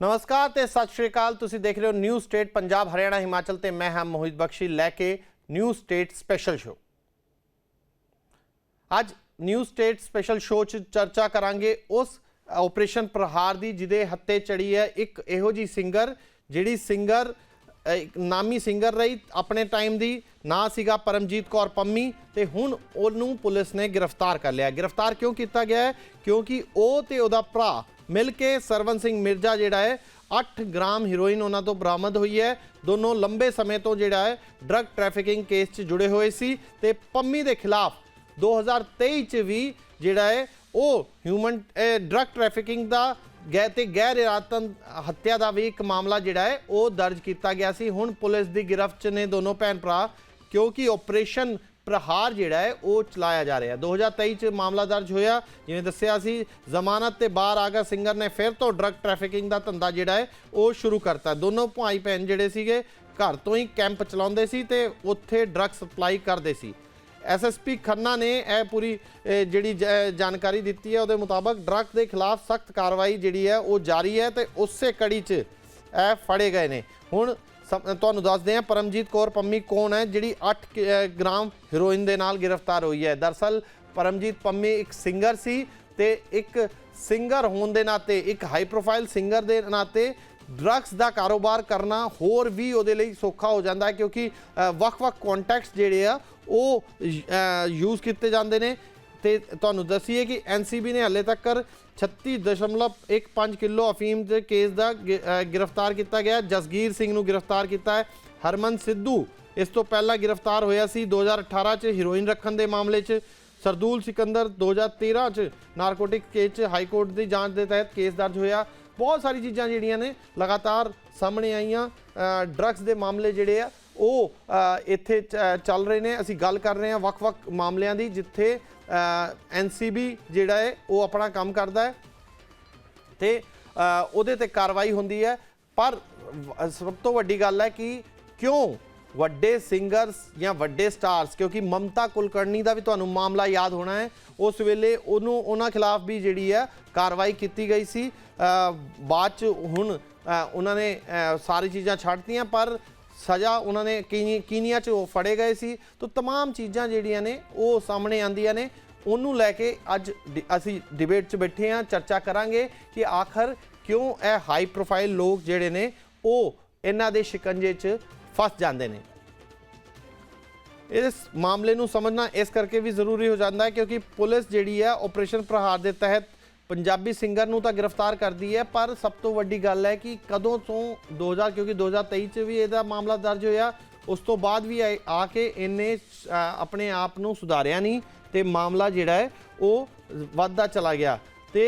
ਨਮਸਕਾਰ ਤੇ ਸਤਿ ਸ਼੍ਰੀ ਅਕਾਲ। ਤੁਸੀਂ ਦੇਖ ਰਹੇ ਹੋ ਨਿਊ ਸਟੇਟ ਪੰਜਾਬ, ਹਰਿਆਣਾ, ਹਿਮਾਚਲ ਤੇ ਮੈਂ ਹਾਂ ਮੋਹਿਤ ਬਖਸ਼ੀ ਲੈ ਕੇ ਨਿਊ ਸਟੇਟ ਸਪੈਸ਼ਲ ਸ਼ੋ ਅੱਜ ਨਿਊ ਸਟੇਟ ਸਪੈਸ਼ਲ ਸ਼ੋ 'ਚ ਚਰਚਾ ਕਰਾਂਗੇ ਉਸ ਆਪਰੇਸ਼ਨ ਪ੍ਰਹਾਰ ਦੀ, ਜਿਹਦੇ ਹੱਤੇ ਚੜੀ ਹੈ ਇੱਕ ਇਹੋ ਜੀ ਸਿੰਗਰ, ਜਿਹੜੀ ਸਿੰਗਰ ਇੱਕ ਨਾਮੀ ਸਿੰਗਰ ਰਹੀ ਆਪਣੇ ਟਾਈਮ ਦੀ, ਨਾਂ ਸੀਗਾ ਪਰਮਜੀਤ ਕੌਰ ਪੰਮੀ ਤੇ ਹੁਣ ਉਹਨੂੰ ਪੁਲਿਸ ਨੇ ਗ੍ਰਿਫਤਾਰ ਕਰ ਲਿਆ। ਗ੍ਰਿਫਤਾਰ ਕਿਉਂ ਕੀਤਾ ਗਿਆ ਹੈ? ਕਿਉਂਕਿ ਉਹ ਤੇ ਉਹਦਾ ਭਰਾ ਮਿਲ ਕੇ ਸਰਵਨ ਸਿੰਘ ਮਿਰਜ਼ਾ ਜਿਹੜਾ ਹੈ 8 ਗ੍ਰਾਮ ਹੀਰੋਇਨ ਉਹਨਾਂ ਤੋਂ ਬਰਾਮਦ ਹੋਈ ਹੈ। ਦੋਨੋਂ ਲੰਬੇ ਸਮੇਂ ਤੋਂ ਜਿਹੜਾ ਹੈ ਡਰੱਗ ਟ੍ਰੈਫਿਕਿੰਗ ਕੇਸ 'ਚ ਜੁੜੇ ਹੋਏ ਸੀ ਤੇ ਪੰਮੀ ਦੇ ਖਿਲਾਫ 2023 ਚ ਵੀ ਜਿਹੜਾ ਹੈ, ਉਹ ਹਿਊਮਨ ਡਰੱਗ ਟ੍ਰੈਫਿਕਿੰਗ ਦਾ ਗੈ, ਤੇ ਗੈਰ ਇਰਾਦਤਨ ਹੱਤਿਆ ਦਾ ਵੀ ਇੱਕ ਮਾਮਲਾ ਜਿਹੜਾ ਹੈ, ਉਹ ਦਰਜ ਕੀਤਾ ਗਿਆ ਸੀ। ਹੁਣ ਪੁਲਿਸ ਦੀ ਗ੍ਰਿਫ਼ਤ 'ਚ ਨੇ ਦੋਨੋਂ ਭੈਣ ਭਰਾ, ਕਿਉਂਕਿ ਆਪਰੇਸ਼ਨ ਪ੍ਰਹਾਰ ਜਿਹੜਾ ਹੈ, ਉਹ ਚਲਾਇਆ ਜਾ ਰਿਹਾ। 2023 ਚ ਮਾਮਲਾ ਦਰਜ ਹੋਇਆ। ਜਿਵੇਂ ਦੱਸਿਆ ਸੀ, ਜ਼ਮਾਨਤ ਤੇ ਬਾਹਰ ਆ ਗਿਆ ਸਿੰਗਰ ਨੇ, ਫਿਰ ਤੋਂ ਡਰੱਗ ਟ੍ਰੈਫਿਕਿੰਗ ਦਾ ਧੰਦਾ ਜਿਹੜਾ ਹੈ, ਉਹ ਸ਼ੁਰੂ ਕਰਤਾ। ਦੋਨੋਂ ਭਾਈ ਭੈਣ ਜਿਹੜੇ ਸੀਗੇ, ਘਰ ਤੋਂ ਹੀ ਕੈਂਪ ਚਲਾਉਂਦੇ ਸੀ ਤੇ ਉੱਥੇ ਡਰੱਗ ਸਪਲਾਈ ਕਰਦੇ ਸੀ। ਐਸਐਸਪੀ ਖੰਨਾ ਨੇ ਇਹ ਪੂਰੀ ਜਿਹੜੀ ਜ- ਜਾਣਕਾਰੀ ਦਿੱਤੀ ਹੈ, ਉਹਦੇ ਮੁਤਾਬਕ ਡਰੱਗ ਦੇ ਖਿਲਾਫ ਸਖਤ ਕਾਰਵਾਈ ਜਿਹੜੀ ਹੈ, ਉਹ ਜਾਰੀ ਹੈ ਤੇ ਉਸੇ ਕੜੀ 'ਚ ਇਹ ਫੜੇ ਗਏ ਨੇ। ਹੁਣ ਤੁਹਾਨੂੰ ਦੱਸਦੇ ਹਾਂ ਪਰਮਜੀਤ ਕੌਰ ਪੰਮੀ ਕੌਣ ਹੈ, ਜਿਹੜੀ 8 ਗ੍ਰਾਮ ਹੀਰੋਇਨ ਦੇ ਨਾਲ ਗ੍ਰਿਫਤਾਰ ਹੋਈ ਹੈ। ਦਰਸਲ, ਪਰਮਜੀਤ ਪੰਮੀ ਇੱਕ ਸਿੰਗਰ ਸੀ ਤੇ ਇੱਕ ਸਿੰਗਰ ਹੋਣ ਦੇ ਨਾਤੇ, ਇੱਕ ਹਾਈ ਪ੍ਰੋਫਾਈਲ ਸਿੰਗਰ ਦੇ ਨਾਤੇ ਡਰੱਗਸ ਦਾ ਕਾਰੋਬਾਰ ਕਰਨਾ ਹੋਰ ਵੀ ਉਹਦੇ ਲਈ ਸੌਖਾ ਹੋ ਜਾਂਦਾ ਹੈ ਕਿਉਂਕਿ ਵੱਖ-ਵੱਖ ਕੰਟੈਕਟਸ ਜਿਹੜੇ ਆ, ਉਹ ਯੂਜ਼ ਕੀਤੇ ਜਾਂਦੇ ਨੇ। ਤੇ ਤੁਹਾਨੂੰ ਦੱਸੀਏ ਕਿ ਐਨਸੀਬੀ ਨੇ ਹਾਲੇ ਤੱਕ 36.15 ਕਿਲੋ ਅਫੀਮ ਦੇ ਕੇਸ ਦਾ ਗਿ- ਗ੍ਰਿਫਤਾਰ ਕੀਤਾ ਗਿਆ। ਜਸਗੀਰ ਸਿੰਘ ਨੂੰ ਗ੍ਰਿਫਤਾਰ ਕੀਤਾ ਹੈ। ਹਰਮਨ ਸਿੱਧੂ ਇਸ ਤੋਂ ਪਹਿਲਾਂ ਗ੍ਰਿਫਤਾਰ ਹੋਇਆ ਸੀ 2018 ਚ ਹੀਰੋਇਨ ਰੱਖਣ ਦੇ ਮਾਮਲੇ 'ਚ। ਸਰਦੂਲ ਸਿਕੰਦਰ 2013 ਚ ਨਾਰਕੋਟਿਕ ਕੇਸ 'ਚ ਹਾਈ ਕੋਰਟ ਦੀ ਜਾਂਚ ਦੇ ਤਹਿਤ ਕੇਸ ਦਰਜ ਹੋਇਆ। ਬਹੁਤ ਸਾਰੀ ਚੀਜ਼ਾਂ ਜਿਹੜੀਆਂ ਨੇ ਲਗਾਤਾਰ ਸਾਹਮਣੇ ਆਈਆਂ। ਡਰੱਗਸ ਦੇ ਮਾਮਲੇ ਜਿਹੜੇ ਆ ਉਹ ਇੱਥੇ ਚ- ਚੱਲ ਰਹੇ ਨੇ। ਅਸੀਂ ਗੱਲ ਕਰ ਰਹੇ ਹਾਂ ਵੱਖ-ਵੱਖ ਮਾਮਲਿਆਂ ਦੀ, ਜਿੱਥੇ ਐਨਸੀਬੀ ਜਿਹੜਾ ਹੈ, ਉਹ ਆਪਣਾ ਕੰਮ ਕਰਦਾ ਹੈ ਤੇ ਉਹਦੇ ਤੇ ਕਾਰਵਾਈ ਹੁੰਦੀ ਹੈ। ਪਰ ਸਭ ਤੋਂ ਵੱਡੀ ਗੱਲ ਹੈ ਕਿ ਕਿਉਂ ਵੱਡੇ ਸਿੰਗਰਸ ਜਾਂ ਵੱਡੇ ਸਟਾਰਸ, ਕਿਉਂਕਿ ਮਮਤਾ ਕੁਲਕਰਨੀ ਦਾ ਵੀ ਤੁਹਾਨੂੰ ਮਾਮਲਾ ਯਾਦ ਹੋਣਾ ਹੈ, ਉਸ ਵੇਲੇ ਉਹਨੂੰ, ਉਹਨਾਂ ਖਿਲਾਫ ਵੀ ਜਿਹੜੀ ਹੈ ਕਾਰਵਾਈ ਕੀਤੀ ਗਈ ਸੀ। ਬਾਅਦ ਚ ਹੁਣ ਉਹਨਾਂ ਨੇ ਸਾਰੀ ਚੀਜ਼ਾਂ ਛੱਡਤੀਆਂ ਪਰ ਸਜ਼ਾ ਉਹਨਾਂ ਨੇ ਕੀਨੀ- ਕੀਨੀਆ ਚ ਉਹ ਫੜੇ ਗਏ ਸੀ ਤਾਂ तमाम ਚੀਜ਼ਾਂ ਜਿਹੜੀਆਂ ਨੇ ਉਹ ਸਾਹਮਣੇ ਆਂਦੀਆਂ ਨੇ ਉਹਨੂੰ ਲੈ ਕੇ ਅੱਜ ਡਿ- ਅਸੀਂ ਡਿਬੇਟ 'ਚ ਬੈਠੇ ਹਾਂ ਚਰਚਾ ਕਰਾਂਗੇ ਕਿ ਆਖਰ ਕਿਉਂ ਇਹ ਹਾਈ ਪ੍ਰੋਫਾਈਲ ਲੋਕ ਜਿਹੜੇ ਨੇ ਉਹ ਇਹਨਾਂ ਦੇ ਸ਼ਿਕੰਜੇ 'ਚ ਫਸ ਜਾਂਦੇ ਨੇ ਇਸ ਮਾਮਲੇ ਨੂੰ ਸਮਝਣਾ ਇਸ ਕਰਕੇ ਵੀ ਜ਼ਰੂਰੀ ਹੋ ਜਾਂਦਾ ਹੈ ਕਿਉਂਕਿ ਪੁਲਿਸ ਜਿਹੜੀ ਹੈ ਆਪਰੇਸ਼ਨ ਪ੍ਰਹਾਰ ਦੇ ਤਹਿਤ ਪੰਜਾਬੀ ਸਿੰਗਰ ਨੂੰ ਤਾਂ ਗ੍ਰਿਫਤਾਰ ਕਰਦੀ ਹੈ, ਪਰ ਸਭ ਤੋਂ ਵੱਡੀ ਗੱਲ ਹੈ ਕਿ ਕਦੋਂ ਤੋਂ 2000 ਕਿਉਂਕਿ 2023 ਚ ਵੀ ਇਹਦਾ ਮਾਮਲਾ ਦਰਜ ਹੋਇਆ, ਉਸ ਤੋਂ ਬਾਅਦ ਵੀ ਆ- ਕੇ ਇਹਨੇ ਆਪਣੇ ਆਪ ਨੂੰ ਸੁਧਾਰਿਆ ਨਹੀਂ ਤੇ ਮਾਮਲਾ ਜਿਹੜਾ ਹੈ, ਉਹ ਵੱਧਦਾ ਚਲਾ ਗਿਆ। ਤੇ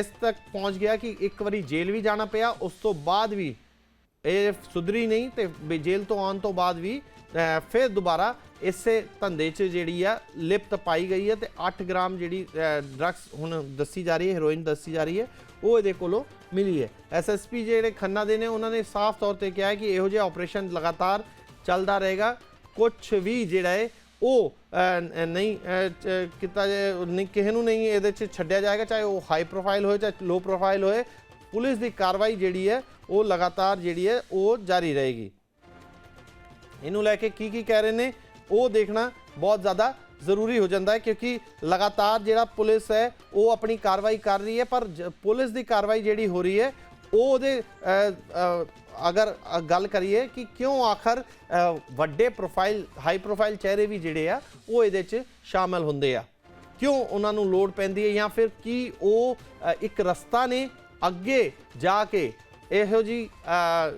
ਇਸ ਤੱਕ ਪਹੁੰਚ ਗਿਆ ਕਿ ਇੱਕ ਵਾਰੀ ਜੇਲ੍ਹ ਵੀ ਜਾਣਾ ਪਿਆ, ਉਸ ਤੋਂ ਬਾਅਦ ਵੀ ਇਹ ਸੁਧਰੀ ਨਹੀਂ ਤੇ ਵੀ ਜੇਲ੍ਹ ਤੋਂ ਆਉਣ ਤੋਂ ਬਾਅਦ ਵੀ ਫਿਰ ਦੁਬਾਰਾ ਇਸੇ ਧੰਦੇ 'ਚ ਜਿਹੜੀ ਆ ਲਿਪਤ ਪਾਈ ਗਈ ਹੈ ਤੇ 8 ਗ੍ਰਾਮ ਜਿਹੜੀ ਡਰੱਗਸ ਹੁਣ ਦੱਸੀ ਜਾ ਰਹੀ ਹੈ ਹੈਰੋਇਨ ਦੱਸੀ ਜਾ ਰਹੀ ਹੈ, ਉਹ ਇਹਦੇ ਕੋਲੋਂ ਮਿਲੀ ਹੈ। ਐਸਐਸਪੀ ਜਿਹੜੇ ਖੰਨਾ ਦੇ ਨੇ, ਉਹਨਾਂ ਨੇ ਸਾਫ਼ ਤੌਰ ਤੇ ਕਿਹਾ ਕਿ ਇਹੋ ਜਿਹਾ ਆਪਰੇਸ਼ਨ ਲਗਾਤਾਰ ਚੱਲਦਾ ਰਹੇਗਾ। ਕੁਝ ਵੀ ਜਿਹੜਾ ਹੈ, ਉਹ ਨਹੀਂ ਕੀਤਾ ਜਾਏ ਨਹੀਂ, ਕਿਸੇ ਨੂੰ ਨਹੀਂ ਇਹਦੇ 'ਚ ਛੱਡਿਆ ਜਾਏਗਾ, ਚਾਹੇ ਉਹ ਹਾਈ ਪ੍ਰੋਫਾਈਲ ਹੋਏ, ਚਾਹੇ ਲੋ ਪ੍ਰੋਫਾਈਲ ਹੋਏ। ਪੁਲਿਸ ਦੀ ਕਾਰਵਾਈ ਜਿਹੜੀ ਹੈ, ਉਹ ਲਗਾਤਾਰ ਜਿਹੜੀ ਹੈ, ਉਹ ਜਾਰੀ ਰਹੇਗੀ। ਇਹਨੂੰ ਲੈ ਕੇ ਕੀ ਕੀ ਕਹਿ ਰਹੇ ਨੇ, ਉਹ ਦੇਖਣਾ ਬਹੁਤ ਜ਼ਿਆਦਾ ਜ਼ਰੂਰੀ ਹੋ ਜਾਂਦਾ ਹੈ ਕਿਉਂਕਿ ਲਗਾਤਾਰ ਜਿਹੜਾ ਪੁਲਿਸ ਹੈ, ਉਹ ਆਪਣੀ ਕਾਰਵਾਈ ਕਰ ਰਹੀ ਹੈ, ਪਰ ਜ- ਪੁਲਿਸ ਦੀ ਕਾਰਵਾਈ ਜਿਹੜੀ ਹੋ ਰਹੀ ਹੈ, ਉਹ ਉਹਦੇ ਅਗਰ ਗੱਲ ਕਰੀਏ ਕਿ ਕਿਉਂ ਆਖਰ ਵੱਡੇ ਪ੍ਰੋਫਾਈਲ ਹਾਈ ਪ੍ਰੋਫਾਈਲ ਚਿਹਰੇ ਵੀ ਜਿਹੜੇ ਆ, ਉਹ ਇਹਦੇ 'ਚ ਸ਼ਾਮਲ ਹੁੰਦੇ ਆ। ਕਿਉਂ ਉਹਨਾਂ ਨੂੰ ਲੋੜ ਪੈਂਦੀ ਹੈ ਜਾਂ ਫਿਰ ਕੀ ਉਹ ਇੱਕ ਰਸਤਾ ਨੇ ਅੱਗੇ ਜਾ ਕੇ ਇਹੋ ਜੀ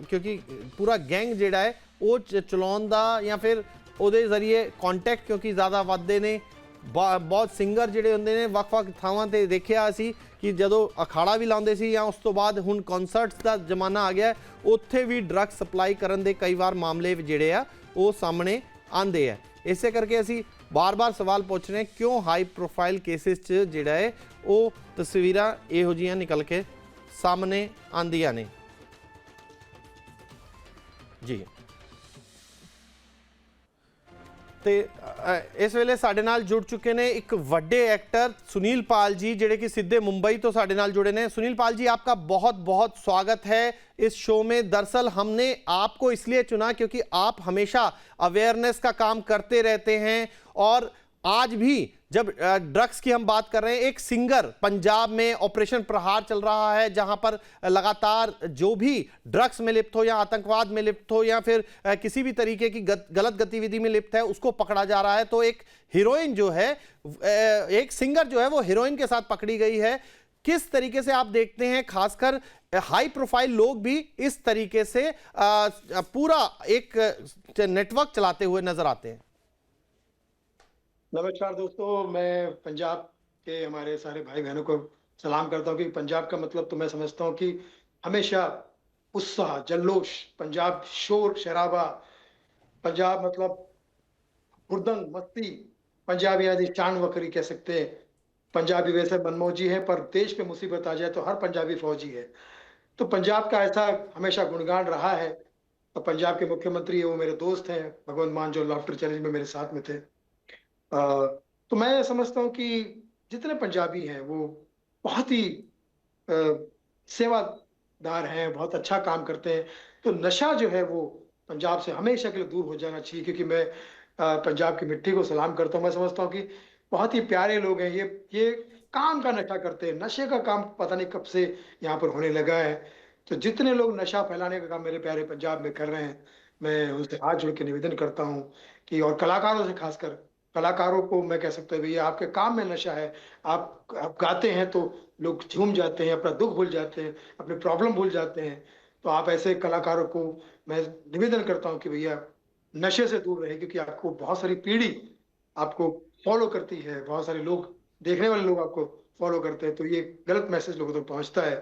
ਕਿਉਂਕਿ ਪੂਰਾ ਗੈਂਗ ਜਿਹੜਾ ਹੈ, ਉਹ ਚ- ਚਲਾਉਣ ਦਾ ਜਾਂ ਫਿਰ ਉਹਦੇ ਜ਼ਰੀਏ ਕੰਟੈਕਟ ਕਿਉਂਕਿ ਜ਼ਿਆਦਾ ਵੱਧਦੇ ਨੇ। ਬਾ- ਬਹੁਤ ਸਿੰਗਰ ਜਿਹੜੇ ਹੁੰਦੇ ਨੇ, ਵੱਖ-ਵੱਖ ਥਾਵਾਂ ਤੇ ਦੇਖਿਆ ਅਸੀਂ ਕਿ ਜਦੋਂ ਅਖਾੜਾ ਵੀ ਲਾਉਂਦੇ ਸੀ ਜਾਂ ਉਸ ਤੋਂ ਬਾਅਦ ਹੁਣ ਕਨਸਰਟਸ ਦਾ ਜ਼ਮਾਨਾ ਆ ਗਿਆ ਉੱਥੇ ਵੀ ਡਰੱਗ ਸਪਲਾਈ ਕਰਨ ਦੇ ਕਈ ਵਾਰ ਮਾਮਲੇ ਜਿਹੜੇ ਆ, ਉਹ ਸਾਹਮਣੇ ਆਂਦੇ ਆ। ਇਸੇ ਕਰਕੇ ਅਸੀਂ ਬਾਰ-ਬਾਰ ਸਵਾਲ ਪੁੱਛ ਰਹੇ ਕਿਉਂ ਹਾਈ ਪ੍ਰੋਫਾਈਲ ਕੇਸਿਸ 'ਚ ਜਿਹੜਾ ਹੈ, ਉਹ ਤਸਵੀਰਾਂ ਇਹੋ ਜੀਆਂ ਨਿਕਲ ਕੇ ਸਾਹਮਣੇ ਆਂਦੀਆਂ ਨੇ। जी। ते इस वेले साढ़े जुड़ चुके ने एक वे एक्टर सुनील पाल जी जेडे कि सीधे मुंबई तो साढ़े जुड़े ने। सुनील पाल जी, आपका बहुत बहुत स्वागत है इस शो में। दरअसल हमने आपको इसलिए चुना क्योंकि आप हमेशा अवेयरनेस का काम करते रहते हैं और आज भी जब ड्रग्स की हम बात कर रहे हैं एक सिंगर पंजाब में ऑपरेशन प्रहार चल रहा है जहाँ पर लगातार जो भी ड्रग्स में लिप्त हो या आतंकवाद में लिप्त हो या फिर किसी भी तरीके की गत, गलत गतिविधि में लिप्त है उसको पकड़ा जा रहा है तो एक हीरोइन जो है एक सिंगर जो है वो हीरोइन के साथ पकड़ी गई है। किस तरीके से आप देखते हैं खासकर हाई प्रोफ़ाइल लोग भी इस तरीके से पूरा एक नेटवर्क चलाते हुए नज़र आते हैं? नमस्कार दोस्तों, मैं पंजाब के हमारे सारे भाई बहनों को सलाम करता हूँ कि पंजाब का मतलब तो मैं समझता हूँ कि हमेशा उत्साह जल्लोश पंजाब शोर, शराबा, पंजाब मतलब हुरदंग मस्ती, पंजाबी आदि चाँद वकरी कह सकते हैं। पंजाबी वैसे मनमौजी है, पर देश पे मुसीबत आ जाए तो हर पंजाबी फौजी है। तो पंजाब का ऐसा हमेशा गुणगान रहा है। तो पंजाब के मुख्यमंत्री है, वो मेरे दोस्त हैं भगवंत मान जो लाफ्टर चैलेंज में मेरे साथ में थे। तो मैं समझता हूँ कि जितने पंजाबी हैं, वो बहुत ही सेवादार हैं, बहुत अच्छा काम करते हैं। तो नशा जो है, वो पंजाब से हमेशा के लिए दूर हो जाना चाहिए, क्योंकि मैं पंजाब की मिट्टी को सलाम करता हूँ। मैं समझता हूँ कि बहुत ही प्यारे लोग हैं। ये ये काम का नशा करते हैं। नशे का काम पता नहीं कब से यहाँ पर होने लगा है। तो जितने लोग नशा फैलाने का काम मेरे प्यारे पंजाब में कर रहे हैं, मैं उनसे हाथ जोड़ के निवेदन करता हूँ कि, और कलाकारों से खासकर कलाकारों को मैं कह सकता हूँ, भैया, आपके काम में नशा है। आप आप गाते हैं तो लोग झूम जाते हैं, अपना दुख भूल जाते हैं, अपने प्रॉब्लम भूल जाते हैं। तो आप ऐसे कलाकारों को मैं निवेदन करता हूँ कि, भैया, नशे से दूर रहे, क्योंकि आपको बहुत सारी पीढ़ी आपको फॉलो करती है, बहुत सारे लोग, देखने वाले लोग आपको फॉलो करते हैं। तो ये गलत मैसेज लोगों तक तो पहुँचता है।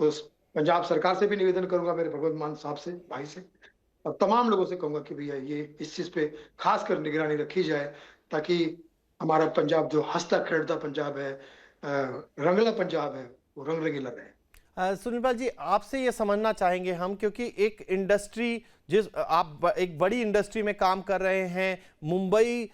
तो पंजाब सरकार से भी निवेदन करूँगा, मेरे भगवत मान साहब से, भाई से। और तमाम लोगों से कहूँगा कि, भैया, ये इस चीज़ पे खास कर निगरानी रखी जाए ताकि हमारा पंजाब जो हंसता खेलता पंजाब है रंगला पंजाब है वो रंग रंगीला रहे। अ, सुनील पाल जी आपसे ये समझना चाहेंगे हम क्योंकि एक इंडस्ट्री जिस आप एक बड़ी इंडस्ट्री में काम कर रहे हैं मुंबई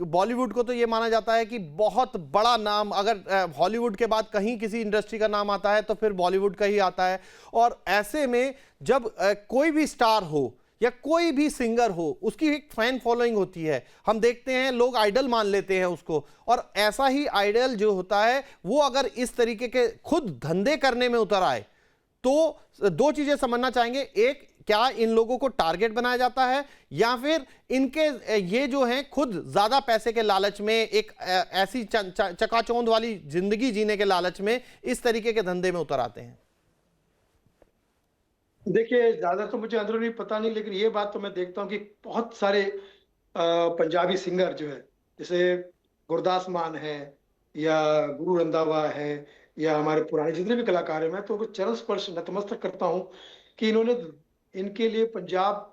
बॉलीवुड को तो ये माना जाता है कि बहुत बड़ा नाम अगर हॉलीवुड के बाद कहीं किसी इंडस्ट्री का नाम आता है तो फिर बॉलीवुड का ही आता है। और ऐसे में जब कोई भी स्टार हो या कोई भी सिंगर हो, उसकी एक फ़ैन फॉलोइंग होती है। हम देखते हैं, लोग आइडल मान लेते हैं उसको। और ऐसा ही आइडल जो होता है, वो अगर इस तरीके के खुद धंधे करने में उतर आए तो दो चीज़ें समझना चाहेंगे। एक, क्या इन लोगों को टारगेट बनाया जाता है? या फिर इनके, ये जो हैं, खुद ज़्यादा पैसे के लालच में, एक ऐसी चकाचौंध वाली ज़िंदगी जीने के लालच में इस तरीके के धंधे में उतर आते हैं। देखिए, ज़्यादा तो मुझे अंदरूनी पता नहीं, लेकिन ये बात तो मैं देखता हूँ कि बहुत सारे पंजाबी सिंगर जो है, जैसे गुरदास मान है, या गुरु रंधावा है, या हमारे पुराने जितने भी कलाकार हैं, मैं तो उनको चरण स्पर्श नतमस्तक करता हूँ कि इन्होंने, इनके लिए पंजाब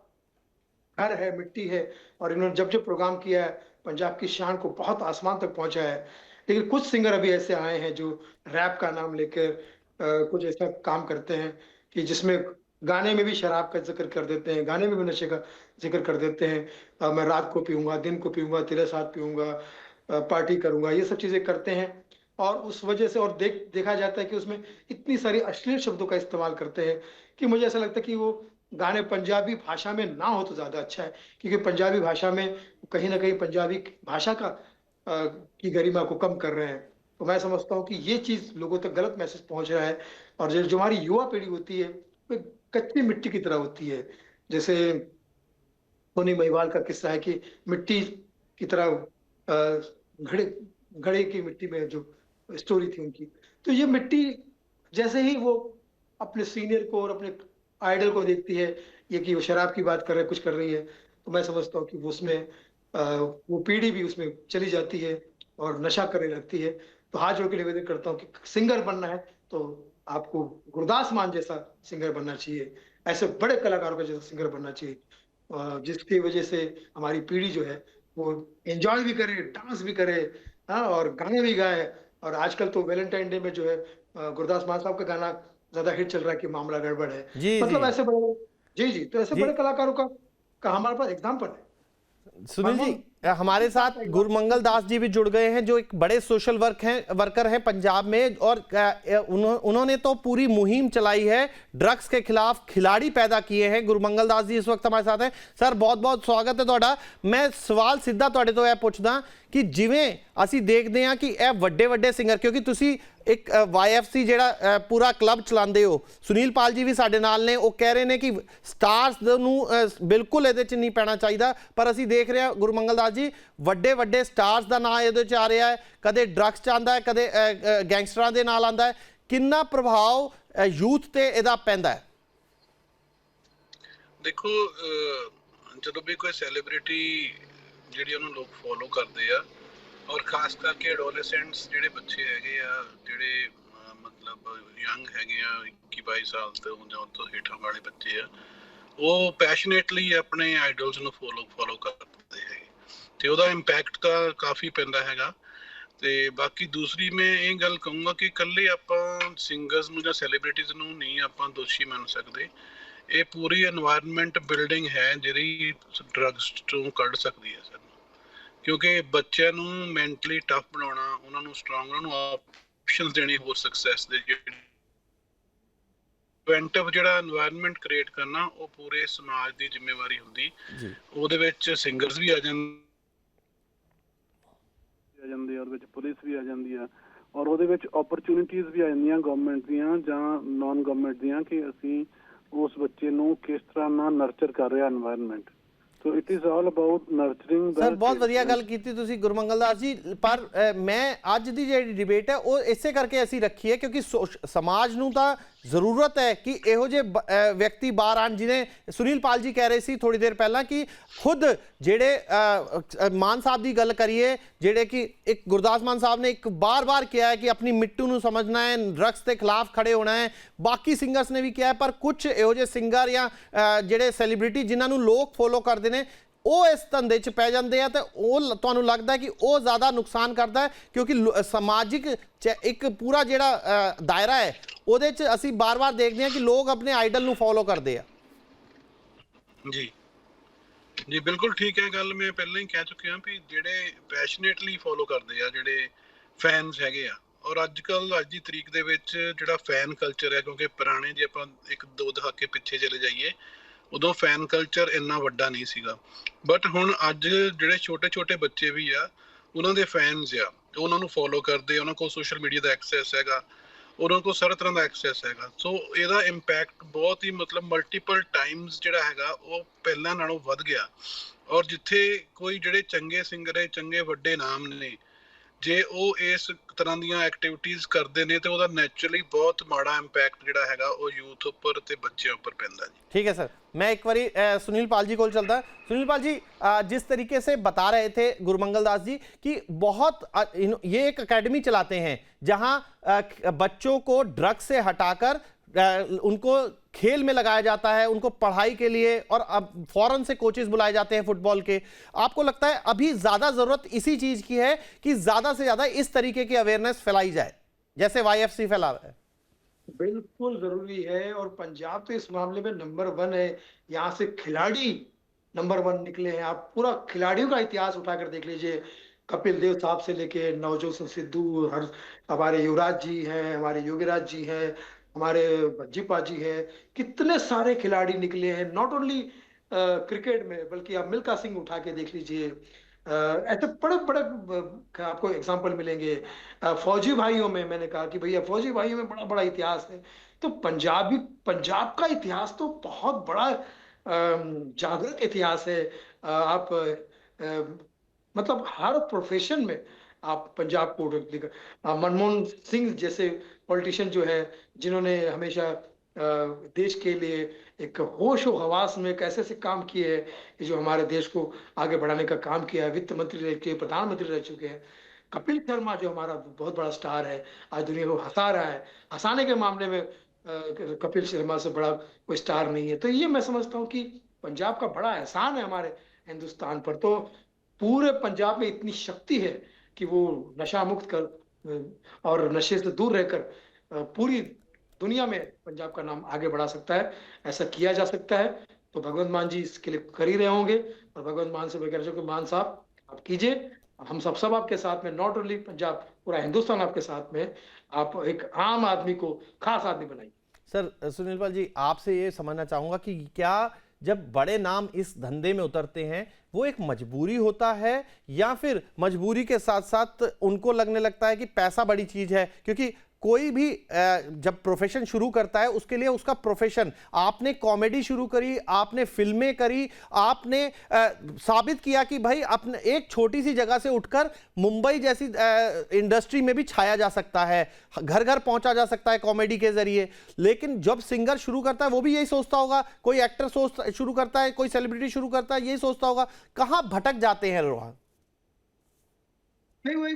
घर है, मिट्टी है, और इन्होंने जब जब प्रोग्राम किया है, पंजाब की शान को बहुत आसमान तक पहुँचाया है। लेकिन कुछ सिंगर अभी ऐसे आए हैं जो रैप का नाम लेकर कुछ ऐसा काम करते हैं कि जिसमें गाने में भी शराब का ज़िक्र कर देते हैं गाने में भी नशे का ज़िक्र कर देते हैं। अ, मैं रात को पीऊँगा दिन को पीऊँगा तेरे साथ पीऊँगा पार्टी करूँगा ये सब चीज़ें करते हैं। और उस वजह से और देख देखा जाता है कि उसमें इतनी सारी अश्लील शब्दों का इस्तेमाल करते हैं कि मुझे ऐसा लगता है कि वो गाने पंजाबी भाषा में ना हो तो ज़्यादा अच्छा है। क्योंकि पंजाबी भाषा में कहीं ना कहीं पंजाबी भाषा का अ, की गरिमा को कम कर रहे हैं। तो मैं समझता हूँ कि ये चीज़ लोगों तक गलत मैसेज पहुँच रहा है। और जो हमारी युवा पीढ़ी होती है कच्ची मिट्टी की तरह होती है। जैसे सोनी महिवाल का किस्सा है कि मिट्टी की तरह घड़े घड़े की मिट्टी में जो स्टोरी थी उनकी। तो ये मिट्टी जैसे ही वो अपने सीनियर को और अपने आइडल को देखती है, ये कि वो शराब की बात कर रहे कुछ कर रही है तो मैं समझता हूँ कि वो उसमें वो पीढ़ी भी उसमें चली जाती है और नशा करने लगती है। तो हाथ जोड़ के निवेदन करता हूँ कि सिंगर बनना है तो आपको गुरदास मान जैसा सिंगर बनना चाहिए ऐसे बड़े कलाकारों का जैसा सिंगर बनना चाहिए जिसकी वजह से हमारी पीढ़ी जो है वो एंजॉय भी करे डांस भी करे हाँ और गाने भी गाए और आजकल तो वैलेंटाइन डे में जो है गुरदास मान साहब का गाना ज़्यादा हिट चल रहा है कि मामला गड़बड़ है जी, मतलब जी। ऐसे बड़े जी जी तो ऐसे जी। बड़े कलाकारों का, का हमारे पास एग्ज़ाम्पल है सुनील जी हमारे साथ गुरमंगल दास जी भी जुड़ गए हैं जो एक बड़े सोशल वर्क हैं वर्कर हैं पंजाब में और अ, अ, उन्हों, उन्होंने तो पूरी मुहिम चलाई है ड्रग्स के खिलाफ खिलाड़ी पैदा किए हैं ਗੁਰਮੰਗਲ ਦਾਸ ਜੀ ਇਸ ਵਕਤ ਹਮਾਰੇ ਸਾਥ ਹੈ ਸਰ ਬਹੁਤ ਬਹੁਤ ਸਵਾਗਤ ਹੈ ਤੁਹਾਡਾ ਮੈਂ ਸਵਾਲ ਸਿੱਧਾ ਤੁਹਾਡੇ ਤੋਂ ਇਹ ਪੁੱਛਦਾ ਕਿ ਜਿਵੇਂ ਅਸੀਂ ਦੇਖਦੇ ਹਾਂ ਕਿ ਇਹ ਵੱਡੇ ਵੱਡੇ ਸਿੰਗਰ ਕਿਉਂਕਿ ਤੁਸੀਂ ਇੱਕ YFC ਜਿਹੜਾ ਅ, ਪੂਰਾ ਕਲੱਬ ਚਲਾਉਂਦੇ ਹੋ ਸੁਨੀਲ ਪਾਲ ਜੀ ਵੀ ਸਾਡੇ ਨਾਲ ਨੇ ਉਹ ਕਹਿ ਰਹੇ ਨੇ ਕਿ ਸਟਾਰਸ ਨੂੰ ਅ, ਬਿਲਕੁਲ ਇਹਦੇ 'ਚ ਨਹੀਂ ਪੈਣਾ ਚਾਹੀਦਾ ਪਰ ਅਸੀਂ ਦੇਖ ਰਹੇ ਹਾਂ ਗੁਰਮੰਗਲ ਦਾਸ ਜੀ, ਵੱਡੇ ਵੱਡੇ ਸਟਾਰਸ ਦਾ ਨਾਂ ਇਹਦੇ 'ਚ ਆ ਰਿਹਾ ਹੈ। ਕਦੇ ਡਰੱਗਸ 'ਚ ਆਉਂਦਾ ਹੈ, ਕਦੇ ਗੈਂਗਸਟਰਾਂ ਦੇ ਨਾਲ ਆਉਂਦਾ ਹੈ। ਕਿੰਨਾ ਪ੍ਰਭਾਵ ਯੂਥ ਤੇ ਇਹਦਾ ਪੈਂਦਾ ਹੈ? ਦੇਖੋ ਜਦੋਂ ਵੀ ਕੋਈ ਸੈਲੀਬ੍ਰਿਟੀ ਜਿਹੜੀ ਉਹਨੂੰ ਲੋਕ ਫੋਲੋ ਕਰਦੇ ਆ, ਔਰ ਖਾਸ ਕਰਕੇ ਐਡੋਲੈਸੈਂਟਸ ਜਿਹੜੇ ਬੱਚੇ ਹੈਗੇ ਆ, ਜਿਹੜੇ ਮਤਲਬ ਯੰਗ ਹੈਗੇ ਆ 21 22 ਸਾਲ ਤੋਂ ਜਾਂ ਤੋਂ ਹੇਠਾਂ ਵਾਲੇ ਬੱਚੇ ਆ, ਉਹ ਪੈਸ਼ਨੇਟਲੀ ਆਪਣੇ ਆਈਡਲਸ ਨੂੰ ਫੋਲੋ ਫੋਲੋ ਕਰਦੇ ਹੈਗੇ। ਤੇ ਉਹਦਾ ਇੰਪੈਕਟ ਤਾਂ ਕਾਫੀ ਪੈਂਦਾ ਹੈਗਾ। ਤੇ ਬਾਕੀ ਦੂਸਰੀ ਮੈਂ ਇਹ ਗੱਲ ਕਹੂੰਗਾ ਕਿ ਇਕੱਲੇ ਆਪਾਂ ਸਿੰਗਰਸ ਨੂੰ ਜਾਂ ਸੈਲੀਬ੍ਰਿਟੀਜ਼ ਨੂੰ ਨਹੀਂ ਆਪਾਂ ਦੋਸ਼ੀ ਮੰਨ ਸਕਦੇ। ਇਹ ਪੂਰੀ এনवायरमेंट ਬਿਲਡਿੰਗ ਹੈ ਜਿਹੜੀ ਡਰੱਗਸ ਤੋਂ ਕੱਢ ਸਕਦੀ ਹੈ ਸਾਨੂੰ। ਕਿਉਂਕਿ ਬੱਚਿਆਂ ਨੂੰ ਮੈਂਟਲੀ ਟਫ ਬਣਾਉਣਾ ਉਹਨਾਂ ਨੂੰ ਸਟਰੋਂਗ ਉਹਨਾਂ ਨੂੰ ਆਪਸ਼ਨਸ ਦੇਣੇ ਹੋਰ ਸਕਸੈਸ ਦੇ ਜਿਹੜੇ ਪ੍ਰੀਵੈਂਟਿਵ ਜਿਹੜਾ এনवायरमेंट ਕ੍ਰੀਏਟ ਕਰਨਾ ਉਹ ਪੂਰੇ ਸਮਾਜ ਦੀ ਜ਼ਿੰਮੇਵਾਰੀ ਹੁੰਦੀ। ਉਹਦੇ ਵਿੱਚ ਸਿੰਗਰਸ ਵੀ ਆ ਜਾਂਦੇ ਆ ਜਾਂਦੇ ਆ ਉਹਦੇ ਵਿੱਚ ਪੁਲਿਸ ਵੀ ਆ ਜਾਂਦੀ ਆ ਔਰ ਉਹਦੇ ਵਿੱਚ ਓਪਰਚ्युनिटीज ਵੀ ਆ ਜਾਂਦੀਆਂ ਗਵਰਨਮੈਂਟ ਦੀਆਂ ਜਾਂ ਨਾਨ ਗਵਰਨਮੈਂਟ ਦੀਆਂ ਕਿ ਅਸੀਂ ਉਸ ਬੱਚੇ ਨੂੰ ਕਿਸ ਤਰ੍ਹਾਂ ਨਾਲ ਨਰਚਰ ਕਰ ਰਿਹਾ environment so it is all about nurturing sir ਬਹੁਤ ਵਧੀਆ ਗੱਲ ਕੀਤੀ ਤੁਸੀਂ ਗੁਰਮੰਗਲ ਦਾਸ ਜੀ ਪਰ ਮੈਂ ਅੱਜ ਦੀ ਜਿਹੜੀ ਡਿਬੇਟ ਹੈ ਉਹ ਇਸੇ ਕਰਕੇ ਅਸੀਂ ਰੱਖੀ ਹੈ ਕਿਉਂਕਿ ਸਮਾਜ ਨੂੰ ਤਾਂ ਜ਼ਰੂਰਤ ਹੈ ਕਿ ਇਹੋ ਜਿਹੇ ਬ- ਵਿਅਕਤੀ ਬਾਹਰ ਆਣ ਜਿਵੇਂ ਸੁਨੀਲ ਪਾਲ ਜੀ ਕਹਿ ਰਹੇ ਸੀ ਥੋੜੀ ਦੇਰ ਪਹਿਲਾਂ ਕਿ ਖੁਦ ਜਿਹੜੇ ਮਾਨ ਸਾਹਿਬ ਦੀ ਗੱਲ ਕਰੀਏ, ਜਿਹੜੇ ਕਿ ਇੱਕ ਗੁਰਦਾਸ ਮਾਨ ਸਾਹਿਬ ਨੇ ਇੱਕ ਬਾਰ-ਬਾਰ ਕਿਹਾ ਹੈ ਕਿ ਆਪਣੀ ਮਿੱਟੂ ਨੂੰ ਸਮਝਣਾ ਹੈ ਡਰੱਗਸ ਦੇ ਖਿਲਾਫ ਖੜੇ ਹੋਣਾ ਹੈ। ਬਾਕੀ ਸਿੰਗਰਸ ਨੇ ਵੀ ਕਿਹਾ ਪਰ ਕੁਝ ਇਹੋ ਜਿਹੇ ਸਿੰਗਰ ਜਾਂ ਜਿਹੜੇ ਸੈਲੀਬ੍ਰਿਟੀ ਜਿਨ੍ਹਾਂ ਨੂੰ ਲੋਕ ਫੋਲੋ ਕਰਦੇ ਨੇ ਉਹ ਇਸ ਧੰਦੇ 'ਚ ਪੈ ਜਾਂਦੇ ਆ ਤੇ ਉਹ ਤੁਹਾਨੂੰ ਲੱਗਦਾ ਕਿ ਉਹ ਜ਼ਿਆਦਾ ਨੁਕਸਾਨ ਕਰਦਾ ਹੈ? ਕਿਉਂਕਿ ਸਮਾਜਿਕ ਇੱਕ ਪੂਰਾ ਜਿਹੜਾ ਦਾਇਰਾ ਹੈ, ਉਹਦੇ 'ਚ ਅਸੀਂ ਬਾਰ-ਬਾਰ ਦੇਖਦੇ ਹਾਂ ਕਿ ਲੋਕ ਆਪਣੇ ਆਈਡਲ ਨੂੰ ਫੋਲੋ ਕਰਦੇ ਆ। ਜੀ। ਜੀ, ਬਿਲਕੁਲ ਠੀਕ ਹੈ ਗੱਲ। ਮੈਂ ਪਹਿਲਾਂ ਹੀ ਕਹਿ ਚੁੱਕਿਆ ਵੀ ਜਿਹੜੇ ਪੈਸ਼ਨੇਟਲੀ ਫੋਲੋ ਕਰਦੇ ਆ, ਜਿਹੜੇ ਫੈਨਸ ਹੈਗੇ ਆ, ਔਰ ਅੱਜ ਕੱਲ ਅੱਜ ਦੀ ਤਰੀਕ ਦੇ ਵਿੱਚ ਜਿਹੜਾ ਫੈਨ ਕਲਚਰ ਹੈ, ਕਿਉਂਕਿ ਪੁਰਾਣੇ ਜੇ ਆਪਾਂ ਇੱਕ ਦੋ ਦਹਾਕੇ ਪਿੱਛੇ ਚਲੇ ਜਾਈਏ ਉਦੋਂ ਫੈਨ ਕਲਚਰ ਇੰਨਾ ਵੱਡਾ ਨਹੀਂ ਸੀਗਾ। ਬਟ ਹੁਣ ਅੱਜ ਜਿਹੜੇ ਛੋਟੇ ਛੋਟੇ ਬੱਚੇ ਵੀ ਆ, ਉਹਨਾਂ ਦੇ ਫੈਨਸ ਆ ਉਹਨਾਂ ਨੂੰ ਫੋਲੋ ਕਰਦੇ, ਉਹਨਾਂ ਕੋਲ ਸੋਸ਼ਲ ਮੀਡੀਆ ਦਾ ਐਕਸੈਸ ਹੈਗਾ, ਉਹਨਾਂ ਕੋਲ ਸਾਰਾ ਤਰ੍ਹਾਂ ਦਾ ਐਕਸੈਸ ਹੈਗਾ। ਸੋ ਇਹਦਾ ਇੰਪੈਕਟ ਬਹੁਤ ਹੀ ਮਤਲਬ ਮਲਟੀਪਲ ਟਾਈਮਸ ਜਿਹੜਾ ਹੈਗਾ, ਉਹ ਪਹਿਲਾਂ ਨਾਲੋਂ ਵੱਧ ਗਿਆ। ਔਰ ਜਿੱਥੇ ਕੋਈ ਜਿਹੜੇ ਚੰਗੇ ਸਿੰਗਰ ਹੈ ਚੰਗੇ ਵੱਡੇ ਨਾਮ ਨੇ ਜੇ ਉਹ ਇਸ ਤਰ੍ਹਾਂ ਦੀਆਂ ਐਕਟੀਵਿਟੀਜ਼ ਕਰਦੇ ਨੇ ਤੇ ਉਹਦਾ ਨੇਚਰਲੀ ਬਹੁਤ ਮਾੜਾ ਇੰਪੈਕਟ ਜਿਹੜਾ ਹੈਗਾ ਉਹ ਯੂਥ ਉੱਪਰ ਤੇ ਬੱਚਿਆਂ ਉੱਪਰ ਪੈਂਦਾ ਜੀ ठीक है सर मैं एक बारी अ, सुनील पाल जी को चलता सुनील पाल जी अ, जिस तरीके से बता रहे थे गुरुमंगल दास जी कि बहुत अ, इन- ये एक एकेडमी चलाते हैं जहां अ, ख- बच्चों को ड्रग्स से हटाकर अ, उनको खेल में लगाया जाता है, उनको पढ़ाई के लिए और अब फ़ौरन से कोचेस बुलाए जाते हैं फुटबॉल के। आपको लगता है अभी ज़्यादा ज़रूरत इसी चीज़ की है कि ज़्यादा से ज़्यादा इस तरीके की अवेयरनेस फैलाई जाए, जैसे वाईएफसी फैला रहा है? बिल्कुल ज़रूरी है और पंजाब तो इस मामले में नंबर वन है। यहाँ से खिलाड़ी नंबर वन निकले हैं। आप पूरा खिलाड़ियों का इतिहास उठाकर देख लीजिए। कपिल देव साहब से लेके नवजोत सिंह सिद्धू, हर, हमारे युवराज जी हैं, हमारे योगीराज जी हैं। हमारे भज्जीपा जी हैं, कितने सारे खिलाड़ी निकले हैं नॉट ओनली क्रिकेट में, बल्कि आप मिल्खा सिंह उठा के देख लीजिए। ऐसे बड़े बड़े आपको एग्ज़ाम्पल मिलेंगे। फौजी भाइयों में मैंने कहा कि भैया, फौजी भाइयों में बड़ा बड़ा इतिहास है। तो पंजाबी, पंजाब का इतिहास तो बहुत बड़ा जागृत इतिहास है। आप मतलब हर प्रोफेशन में आप पंजाब को मनमोहन सिंह जैसे पॉलिटिशियन जो है, जिन्होंने हमेशा देश के लिए एक होश और हवास में कैसे से काम किए हैं जो हमारे देश को आगे बढ़ाने का काम किया है। वित्त मंत्री रह चुके प्रधानमंत्री रह चुके हैं। कपिल शर्मा जो हमारा बहुत बड़ा स्टार है, आज दुनिया को हंसा रहा है। हंसाने के मामले में कपिल शर्मा से बड़ा कोई स्टार नहीं है। तो ये मैं समझता हूँ कि पंजाब का बड़ा एहसान है हमारे हिंदुस्तान पर। तो पूरे पंजाब में इतनी शक्ति है कि वो नशा मुक्त कर और नशे से दूर रहकर पूरी दुनिया में पंजाब का नाम आगे बढ़ा सकता है, ऐसा किया जा सकता है। तो भगवंत मान जी इसके लिए कर ही रहे होंगे। और भगवंत मान से मैं कह रहा मान साहब, आप कीजिए। हम सब सब आपके साथ में नॉट ओनली पंजाब, पूरा हिंदुस्तान आपके साथ में, आप एक आम आदमी को खास आदमी बनाइए। सर, सुनील पाल जी, आपसे ये समझना चाहूँगा कि क्या जब बड़े नाम इस धंधे में उतरते हैं, वो एक मजबूरी होता है या फिर मजबूरी के साथ साथ उनको लगने लगता है कि पैसा बड़ी चीज़ है? क्योंकि कोई भी जब प्रोफेशन शुरू करता है, उसके लिए उसका प्रोफेशन आपने कॉमेडी शुरू करी, आपने फ़िल्में करी, आपने साबित किया कि भाई अपने, एक छोटी सी जगह से उठकर मुंबई जैसी इंडस्ट्री में भी छाया जा सकता है। घर घर पहुँचा जा सकता है कॉमेडी के ज़रिए। लेकिन जब सिंगर शुरू करता है, वो भी यही सोचता होगा। कोई एक्टर सोच, शुरू करता है, कोई सेलिब्रिटी शुरू करता है, यही सोचता होगा। कहाँ भटक जाते हैं लोग? नहीं, वही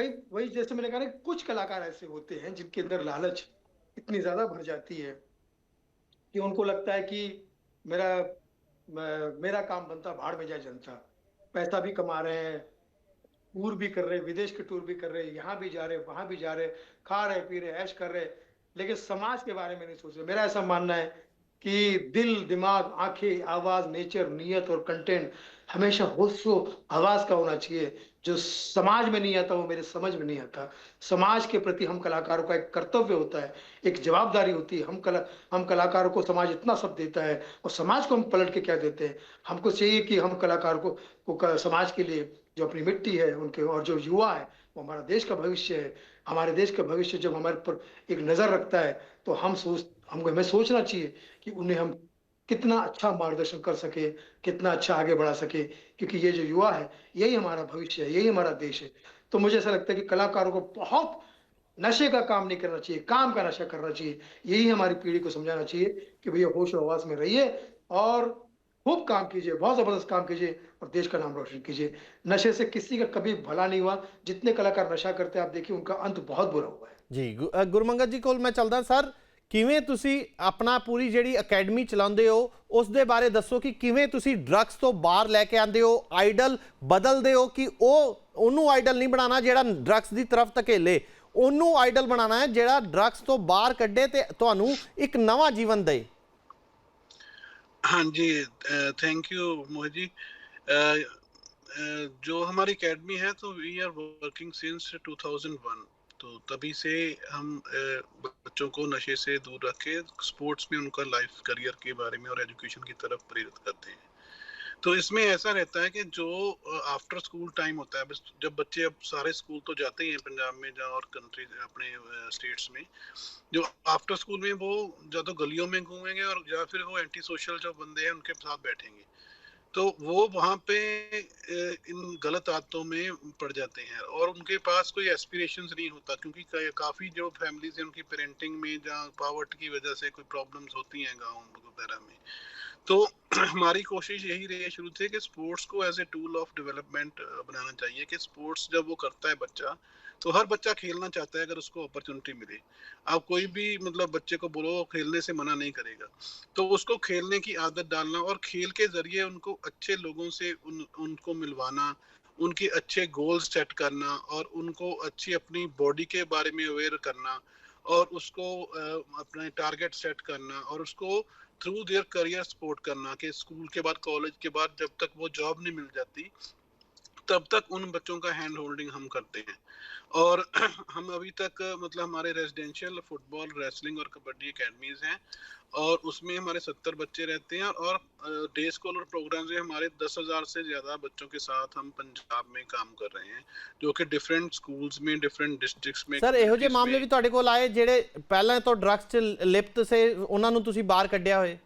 वही वही जैसे मैंने कहा ना, कुछ कलाकार ऐसे होते हैं जिनके अंदर लालच इतनी ज़्यादा भर जाती है कि उनको लगता है कि मेरा मेरा काम बनता, भाड़ में जाए जनता। पैसा भी कमा रहे हैं, टूर भी कर रहे हैं, विदेश के टूर भी कर रहे हैं, यहाँ भी जा रहे हैं, वहाँ भी जा रहे हैं, खा रहे पी रहे ऐश कर रहे लेकिन समाज के बारे में नहीं सोच रहे। मेरा ऐसा मानना है कि दिल, दिमाग, आँखें, आवाज़, नेचर, नियत और कंटेंट हमेशा होशो आवाज़ का होना चाहिए। जो समाज में नहीं आता वो मेरे समझ में नहीं आता। समाज के प्रति हम कलाकारों का एक कर्तव्य होता है एक जवाबदारी होती है। हम कला हम कलाकारों को समाज इतना सब देता है और समाज को हम पलट के क्या देते हैं? हमको चाहिए कि हम कलाकारों को, को समाज के लिए जो अपनी मिट्टी है उनके और जो युवा है वो हमारा देश का भविष्य है। हमारे देश का भविष्य जब हमारे पर एक नज़र रखता है तो हम सोच हमको हमें सोचना चाहिए कि उन्हें हम कितना अच्छा मार्गदर्शन कर सके, कितना अच्छा आगे बढ़ा सके, क्योंकि ये जो युवा है, यही हमारा भविष्य है, यही हमारा देश है। तो मुझे ऐसा लगता है कि कलाकारों को बहुत नशे का काम नहीं करना चाहिए, काम का नशा करना चाहिए। यही हमारी पीढ़ी को समझाना चाहिए कि भैया होश आवास में रहिए और खूब काम कीजिए, बहुत ज़बरदस्त काम कीजिए और देश का नाम रोशन कीजिए। नशे से किसी का कभी भला नहीं हुआ। जितने कलाकार नशा करते हैं, आप देखिए उनका अंत बहुत बुरा हुआ है। जी गुरमंगत जी को मैं चलता सर। ਕਿਵੇਂ ਤੁਸੀਂ ਆਪਣਾ ਪੂਰੀ ਜਿਹੜੀ ਅਕੈਡਮੀ ਚਲਾਉਂਦੇ ਹੋ ਉਸ ਦੇ ਬਾਰੇ ਦੱਸੋ ਕਿ ਕਿਵੇਂ ਤੁਸੀਂ ਡਰੱਗਸ ਤੋਂ ਬਾਹਰ ਲੈ ਕੇ ਆਉਂਦੇ ਹੋ ਆਈਡਲ ਬਦਲਦੇ ਹੋ ਕਿ ਉਹ ਉਹਨੂੰ ਆਈਡਲ ਨਹੀਂ ਬਣਾਉਣਾ ਜਿਹੜਾ ਡਰੱਗਸ ਦੀ ਤਰਫ ਧਕੇਲੇ ਉਹਨੂੰ ਆਈਡਲ ਬਣਾਉਣਾ ਹੈ ਜਿਹੜਾ ਡਰੱਗਸ ਤੋਂ ਬਾਹਰ ਕੱਢੇ ਤੇ ਤੁਹਾਨੂੰ ਇੱਕ ਨਵਾਂ ਜੀਵਨ ਦੇ हाँ जी थैंक यू मोहित जी अ, अ, जो हमारी एकेडमी है तो वी आर वर्किंग सिंस 2001 तो तभी से हम अ, बच्चों को नशे से दूर रख के स्पोर्ट्स में उनका लाइफ करियर के बारे में और एजुकेशन की तरफ़ प्रेरित करते हैं। तो इसमें ऐसा रहता है कि जो आफ्टर स्कूल टाइम होता है जब बच्चे अब सारे स्कूल तो जाते ही हैं, पंजाब में जहाँ और कंट्री अपने स्टेट्स में, जो आफ्टर स्कूल में वो, या तो गलियों में घूमेंगे और या फिर वो एंटी सोशल जो बंदे हैं, उनके साथ बैठेंगे। तो वो वहाँ पे इन गलत आदतों में पड़ जाते हैं और उनके पास कोई एस्पिरेशन नहीं होता क्योंकि काफ़ी जो फैमिलीज़ हैं उनकी पेरेंटिंग में जहाँ पावर्टी की वजह से कोई प्रॉब्लम्स होती हैं गाँव वगैरह में। तो हमारी कोशिश यही रही है शुरू से कि स्पोर्ट्स को as a tool of development बनाना चाहिए कि स्पोर्ट्स जब वो करता है बच्चा तो हर बच्चा खेलना चाहता है अगर उसको अपॉर्चुनिटी मिले। आप कोई भी मतलब बच्चे को बोलो खेलने से मना नहीं करेगा। तो उसको खेलने की आदत डालना और खेल के ज़रिए उनको अच्छे लोगों से उन, उनको मिलवाना, उनके अच्छे गोल्स सेट करना और उनको अच्छी अपनी बॉडी के बारे में अवेयर करना और उसको अपने टारगेट सेट करना और उसको थ्रू देयर करियर सपोर्ट करना कि स्कूल के बाद कॉलेज के बाद जब तक वो जॉब नहीं मिल जाती तब तक उन बच्चों का हैंड होल्डिंग हम करते हैं और हम अभी तक अ, मतलब हमारे रेजिडेंशियल फुटबॉल रेसलिंग और कबड्डी एकेडमीज हैं और उसमें हमारे सत्तर बच्चे रहते हैं और डे स्कॉलर प्रोग्राम में हमारे दस हजार से ज्यादा बच्चों के साथ हम पंजाब में काम कर रहे हैं जो कि डिफरेंट स्कूल्स में डिफरेंट डिस्ट्रिक्ट्स में ਸਰ ਇਹੋ ਜਿਹੇ communities ਮਾਮਲੇ में- ਵੀ ਤੁਹਾਡੇ ਕੋਲ ਆਏ ਜਿਹੜੇ ਪਹਿਲਾਂ ਤੋਂ ਡਰੱਗਸ 'ਚ ਲਿਪਤ ਸੇ ਉਹਨਾਂ ਨੂੰ ਤੁਸੀਂ ਬਾਹਰ ਕੱਢਿਆ ਹੋਏ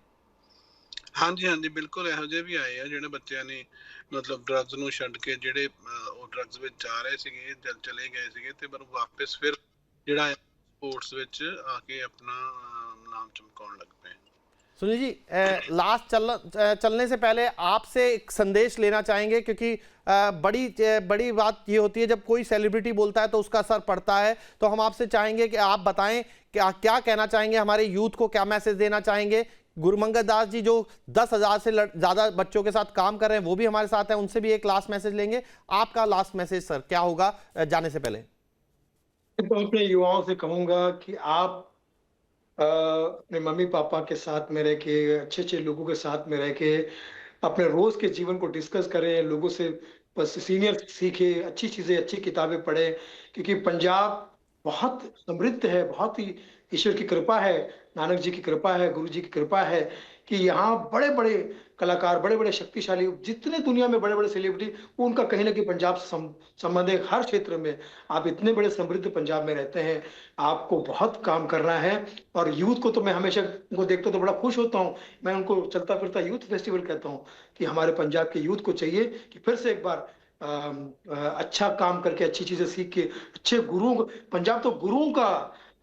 ਹਾਂਜੀ ਹਾਂਜੀ ਬਿਲਕੁਲ ਇਹੋ ਜਿਹੇ ਵੀ ਆਏ ਆ ਜਿਹੜੇ ਬੱਚਿਆਂ ਨੇ ਮਤਲਬ ਡਰੱਗਸ ਨੂੰ ਛੱਡ ਕੇ ਜਿਹੜੇ ਉਹ ਡਰੱਗਸ ਵਿੱਚ ਜਾ ਰਹੇ ਸੀਗੇ ਜਲ ਚਲੇ ਗਏ ਸੀਗੇ ਤੇ ਪਰ ਵਾਪਸ ਫਿਰ ਜਿਹੜਾ ਸਪੋਰਟਸ ਵਿੱਚ ਆ ਕੇ ਆਪਣਾ ਨਾਮ ਚਮਕਾਉਣ ਲੱਗ ਪਏ सुनील जी लास्ट चल चलने से पहले आपसे एक संदेश लेना चाहेंगे, क्योंकि बड़ी बड़ी बात ये होती है, जब कोई सेलिब्रिटी बोलता है तो उसका असर पड़ता है तो हम आपसे चाहेंगे कि आप बताएँ, क्या क्या कहना चाहेंगे, हमारे यूथ को क्या मैसेज देना चाहेंगे गुरुमंगत दास जी जो दस हज़ार से ज़्यादा बच्चों के साथ काम कर रहे हैं, वो भी हमारे साथ हैं, उनसे भी एक लास्ट मैसेज लेंगे। आपका लास्ट मैसेज सर क्या होगा जाने से पहले? तो अपने युवाओं से कहूँगा कि आप अपने मम्मी पापा के साथ में रह के अच्छे अच्छे लोगों के साथ में रह के, अपने रोज के जीवन को डिस्कस करें, लोगों से बस सीनियर सीखे, अच्छी चीज़ें, अच्छी किताबें पढ़े, क्योंकि पंजाब बहुत समृद्ध है, बहुत ही ईश्वर की कृपा है। नानक जी की कृपा है गुरु जी की कृपा है कि यहाँ बड़े बड़े कलाकार बड़े बड़े शक्तिशाली जितने दुनिया में बड़े बड़े सेलिब्रिटी उनका कहीं ना कहीं पंजाब से संबंध है हर क्षेत्र में आप इतने बड़े समृद्ध पंजाब में रहते हैं आपको बहुत काम करना है और यूथ को तो मैं हमेशा उनको देखता तो बड़ा खुश होता हूँ। मैं उनको चलता फिरता यूथ फेस्टिवल कहता हूँ कि हमारे पंजाब के यूथ को चाहिए कि फिर से एक बार अ, अच्छा काम करके अच्छी चीज़ें सीख के अच्छे गुरुओं पंजाब तो गुरुओं का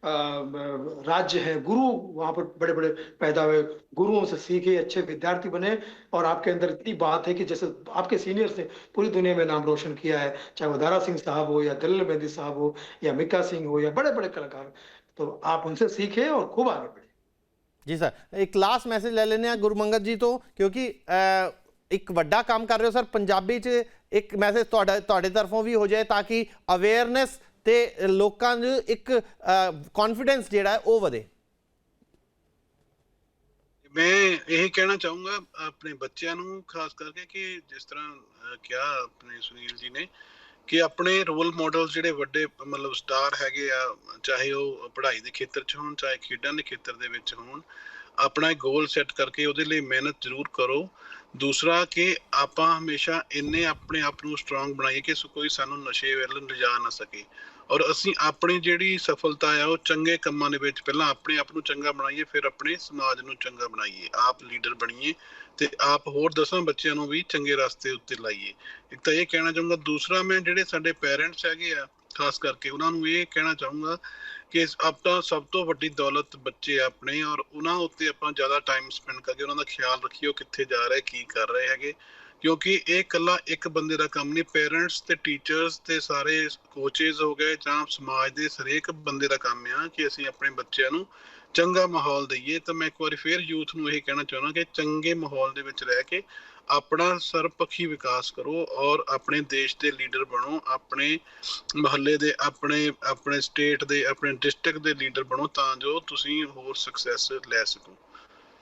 राज्य है गुरु वहां पर बड़े बड़े पैदा हुए गुरुओं से सीखे अच्छे विद्यार्थी बने और आपके अंदर इतनी बात है कि जैसे आपके सीनियर्स ने पूरी दुनिया में नाम रोशन किया है चाहे वो दारा सिंह साहब हो या दलिल मेहंदी साहब हो या मिक्का सिंह हो या बड़े बड़े कलाकार तो आप उनसे सीखे और खूब आगे बढ़े ਜੀ ਸਰ ਇੱਕ ਲਾਸਟ ਮੈਸੇਜ ਲੈ ਲੈਂਦੇ ਆ ਗੁਰਮੰਗਤ ਜੀ ਤੋਂ ਕਿਉਂਕਿ ਅਹ, ਇੱਕ ਵੱਡਾ ਕੰਮ ਕਰ ਰਹੇ ਹੋ ਸਰ ਪੰਜਾਬੀ 'ਚ ਇੱਕ ਮੈਸੇਜ ਤੁਹਾਡਾ ਤੁਹਾਡੇ ਤਰਫੋਂ ਵੀ ਹੋ ਜਾਏ ਤਾਂ ਕਿ ਅਵੇਅਰਨੈਸ ਤੇ ਲੋਕਾਂ 'ਚ ਇੱਕ ਕੌਨਫੀਡੈਂਸ ਜਿਹੜਾ ਉਹ ਵਧੇ। ਮੈਂ ਇਹ ਕਹਿਣਾ ਚਾਹੂੰਗਾ ਆਪਣੇ ਬੱਚਿਆਂ ਨੂੰ, ਖਾਸ ਕਰਕੇ ਕਿ ਜਿਸ ਤਰ੍ਹਾਂ ਕਿਹਾ ਆਪਣੇ ਸੁਨੀਲ ਜੀ ਨੇ ਕਿ ਆਪਣੇ ਰੋਲ ਮਾਡਲ ਜਿਹੜੇ ਵੱਡੇ, ਮਤਲਬ ਸਟਾਰ ਹੈਗੇ ਆ, ਚਾਹੇ ਉਹ ਪੜ੍ਹਾਈ ਦੇ ਖੇਤਰ 'ਚ ਹੋਣ, ਚਾਹੇ ਖੇਡਾਂ ਦੇ ਖੇਤਰ ਦੇ ਵਿੱਚ ਹੋਣ, ਆਪਣਾ ਗੋਲ ਸੈੱਟ ਕਰਕੇ ਉਹਦੇ ਲਈ ਮਿਹਨਤ ਜ਼ਰੂਰ ਕਰੋ। ਦੂਸਰਾ ਕਿ ਆਪਾਂ ਹਮੇਸ਼ਾ ਇੰਨੇ ਆਪਣੇ ਆਪ ਨੂੰ ਸਟਰੋਂਗ ਬਣਾਈਏ ਕਿ ਕੋਈ ਸਾਨੂੰ ਨਸ਼ੇ ਵੱਲ ਲਿਜਾ ਨਾ ਸਕੇ। ਔਰ ਅਸੀਂ ਆਪਣੀ ਜਿਹੜੀ ਸਫਲਤਾ ਆ, ਉਹ ਚੰਗੇ ਕੰਮਾਂ ਦੇ ਵਿੱਚ ਪਹਿਲਾਂ ਆਪਣੇ ਆਪ ਨੂੰ ਚੰਗਾ ਬਣਾਈਏ, ਫਿਰ ਆਪਣੇ ਸਮਾਜ ਨੂੰ ਚੰਗਾ ਬਣਾਈਏ। ਆਪ ਲੀਡਰ ਬਣੀਏ ਤੇ ਆਪ ਹੋਰ ਦਸਾਂ ਬੱਚਿਆਂ ਨੂੰ ਵੀ ਚੰਗੇ ਰਸਤੇ ਉੱਤੇ ਲਾਈਏ। ਇੱਕ ਤਾਂ ਇਹ ਕਹਿਣਾ ਚਾਹੂੰਗਾ, ਦੂਸਰਾ ਮੈਂ ਜਿਹੜੇ ਸਾਡੇ ਪੇਰੈਂਟਸ ਹੈਗੇ ਆ, ਖਾਸ ਕਰਕੇ ਉਹਨਾਂ ਨੂੰ ਇਹ ਕਹਿਣਾ ਚਾਹੂੰਗਾ ਕਿ ਆਪਾਂ ਸਭ ਤੋਂ ਵੱਡੀ ਦੌਲਤ ਬੱਚੇ ਆ ਆਪਣੇ ਔਰ ਉਹਨਾਂ ਉੱਤੇ ਆਪਾਂ ਜ਼ਿਆਦਾ ਟਾਈਮ ਸਪੈਂਡ ਕਰਕੇ ਉਹਨਾਂ ਦਾ ਖਿਆਲ ਰੱਖੀਏ, ਉਹ ਕਿੱਥੇ ਜਾ ਰਹੇ, ਕੀ ਕਰ ਰਹੇ ਹੈਗੇ। ਕਿਉਂਕਿ ਇਹ ਇਕੱਲਾ ਇੱਕ ਬੰਦੇ ਦਾ ਕੰਮ ਨਹੀਂ ਪੇਰੈਂਟਸ ਤੇ ਟੀਚਰਸ ਤੇ ਸਾਰੇ ਕੋਚੇਸ ਹੋ ਗਏ ਜਾਂ ਸਮਾਜ ਦੇ ਹਰੇਕ ਬੰਦੇ ਦਾ ਕੰਮ ਆ ਕਿ ਅਸੀਂ ਆਪਣੇ ਬੱਚਿਆਂ ਨੂੰ ਚੰਗਾ ਮਾਹੌਲ ਦਈਏ। ਤਾਂ ਮੈਂ ਇੱਕ ਵਾਰੀ ਫੇਰ ਯੂਥ ਨੂੰ ਇਹ ਕਹਿਣਾ ਚਾਹੁੰਦਾ ਕਿ ਚੰਗੇ ਮਾਹੌਲ ਦੇ ਵਿੱਚ ਰਹਿ ਕੇ ਆਪਣਾ ਸਰਬਪੱਖੀ ਵਿਕਾਸ ਕਰੋ ਔਰ ਆਪਣੇ ਦੇਸ਼ ਦੇ ਲੀਡਰ ਬਣੋ, ਆਪਣੇ ਮਹੱਲੇ ਦੇ, ਆਪਣੇ ਆਪਣੇ ਸਟੇਟ ਦੇ, ਆਪਣੇ ਡਿਸਟ੍ਰਿਕਟ ਦੇ ਲੀਡਰ ਬਣੋ ਤਾਂ ਜੋ ਤੁਸੀਂ ਹੋਰ ਸਕਸੈਸ ਲੈ ਸਕੋ।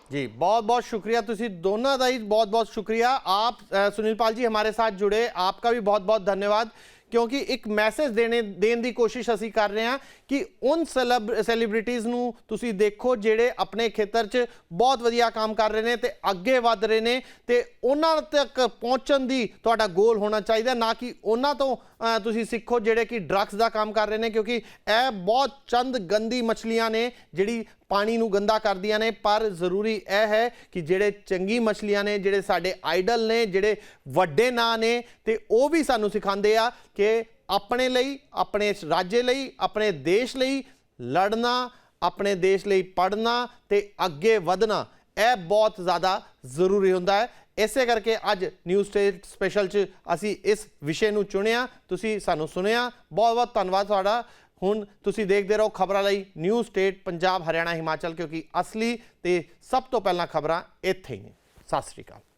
जी बहुत बहुत शुक्रिया तुसी दोनों का ही बहुत बहुत शुक्रिया। आप सुनील पाल जी हमारे साथ जुड़े, आपका भी बहुत बहुत धन्यवाद। ਕਿਉਂਕਿ ਇੱਕ ਮੈਸੇਜ ਦੇਣੇ, ਦੇਣ ਦੀ ਕੋਸ਼ਿਸ਼ ਅਸੀਂ ਕਰ ਰਹੇ ਹਾਂ ਕਿ ਉਨ ਸੈਲੀਬ੍ਰਿਟੀਜ਼ ਨੂੰ ਤੁਸੀਂ ਦੇਖੋ ਜਿਹੜੇ ਆਪਣੇ ਖੇਤਰ 'ਚ ਬਹੁਤ ਵਧੀਆ ਕੰਮ ਕਰ ਰਹੇ ਨੇ ਤੇ ਅੱਗੇ ਵੱਧ ਰਹੇ ਨੇ ਤੇ ਉਹਨਾਂ ਤੱਕ ਪਹੁੰਚਣ ਦੀ ਤੁਹਾਡਾ ਗੋਲ ਹੋਣਾ ਚਾਹੀਦਾ, ਨਾ ਕਿ ਉਹਨਾਂ ਤੋਂ ਤੁਸੀਂ ਸਿੱਖੋ ਜਿਹੜੇ ਕਿ ਡਰੱਗਸ ਦਾ ਕੰਮ ਕਰ ਰਹੇ ਨੇ, ਕਿਉਂਕਿ ਇਹ ਬਹੁਤ ਚੰਦ ਗੰਦੀ ਮਛਲੀਆਂ ਨੇ ਜਿਹੜੀ ਪਾਣੀ ਨੂੰ ਗੰਦਾ ਕਰਦੀਆਂ ਨੇ, ਪਰ ਜ਼ਰੂਰੀ ਇਹ ਹੈ ਕਿ ਜਿਹੜੇ ਚੰਗੀ ਮਛਲੀਆਂ ਨੇ, ਜਿਹੜੇ ਸਾਡੇ ਆਈਡਲ ਨੇ, ਜਿਹੜੇ ਵੱਡੇ ਨਾਂ ਨੇ ਤੇ ਉਹ ਵੀ ਸਾਨੂੰ ਸਿਖਾਉਂਦੇ ਆ ਕਿ ਆਪਣੇ ਲਈ, ਆਪਣੇ ਰਾਜ ਲਈ, ਆਪਣੇ ਦੇਸ਼ ਲਈ ਲੜਨਾ, ਆਪਣੇ ਦੇਸ਼ ਲਈ ਪੜਨਾ ਤੇ ਅੱਗੇ ਵਧਣਾ, ਇਹ ਬਹੁਤ ਜ਼ਿਆਦਾ ਜ਼ਰੂਰੀ ਹੁੰਦਾ ਹੈ। ਇਸੇ ਕਰਕੇ ਅੱਜ ਨਿਊ ਸਟੇਟ ਸਪੈਸ਼ਲ 'ਚ ਅਸੀਂ ਇਸ ਵਿਸ਼ੇ ਨੂੰ ਚੁਣਿਆ, ਤੁਸੀਂ ਸਾਨੂੰ ਸੁਣਿਆ। ਬਹੁਤ ਬਹੁਤ ਧੰਨਵਾਦ ਤੁਹਾਡਾ। ਹੁਣ ਤੁਸੀਂ ਦੇਖਦੇ ਰਹੋ ਖਬਰਾਂ ਲਈ ਨਿਊ ਸਟੇਟ ਪੰਜਾਬ ਹਰਿਆਣਾ ਹਿਮਾਚਲ, ਕਿਉਂਕਿ ਅਸਲੀ ਤੇ ਸਭ ਤੋਂ ਪਹਿਲਾਂ ਖਬਰਾਂ ਇੱਥੇ ਹੀ ਨੇ। ਸਤਿ ਸ੍ਰੀ ਅਕਾਲ।